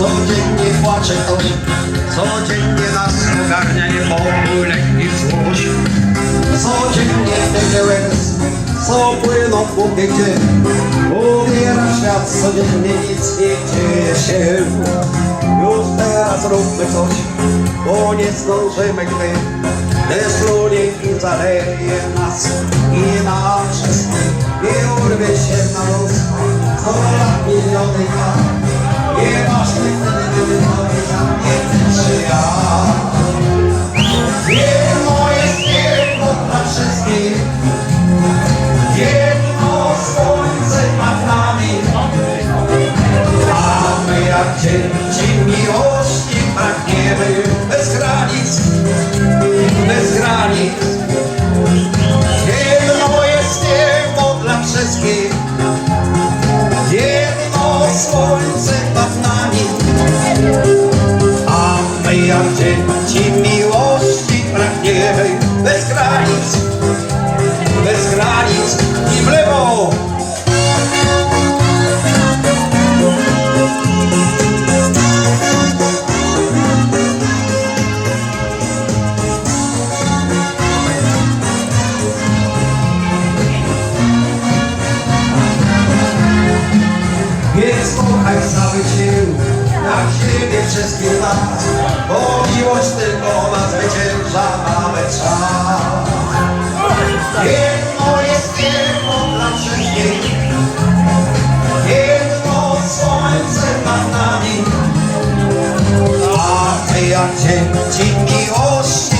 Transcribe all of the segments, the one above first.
Codziennie płacze ktoś, codziennie nas ogarnia niepokój, lęk i złość. Codziennie tyle łez, co płyną Bóg wie gdzie. Ubiera świat codziennie, nic nie dzieje się. Już teraz róbmy coś, bo nie zdążymy, gdy Deszczunie i zaleje nas i na wszystkich Nie urwie się na los, co lat miliony ja Nie my jak dzieci miłości pragniemy? Bez granic, bez granic. I w lewo. Więc kochaj cały dzień, jak siebie wszystkie nas, bo miłość tylko nas zwycięża nawet czas. Jedno jest jedno dla wszystkich, jedno słońce nad nami, a my jak miłości. pragniemy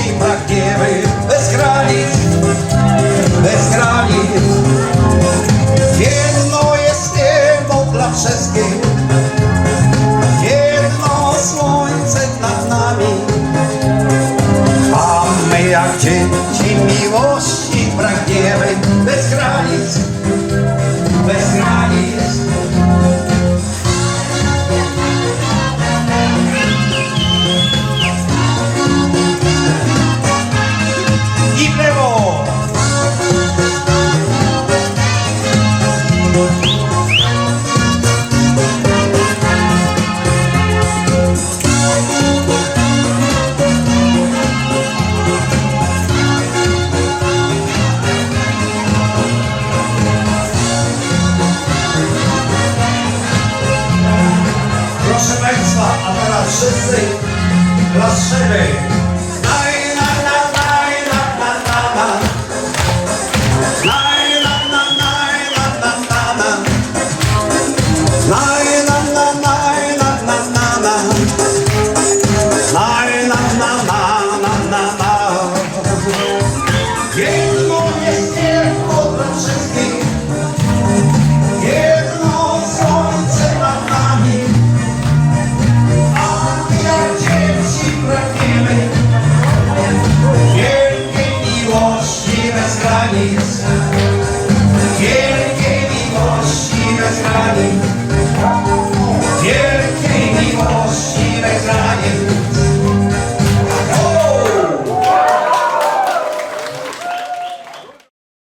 wszyscy klaszczemy. Naj, Yeah.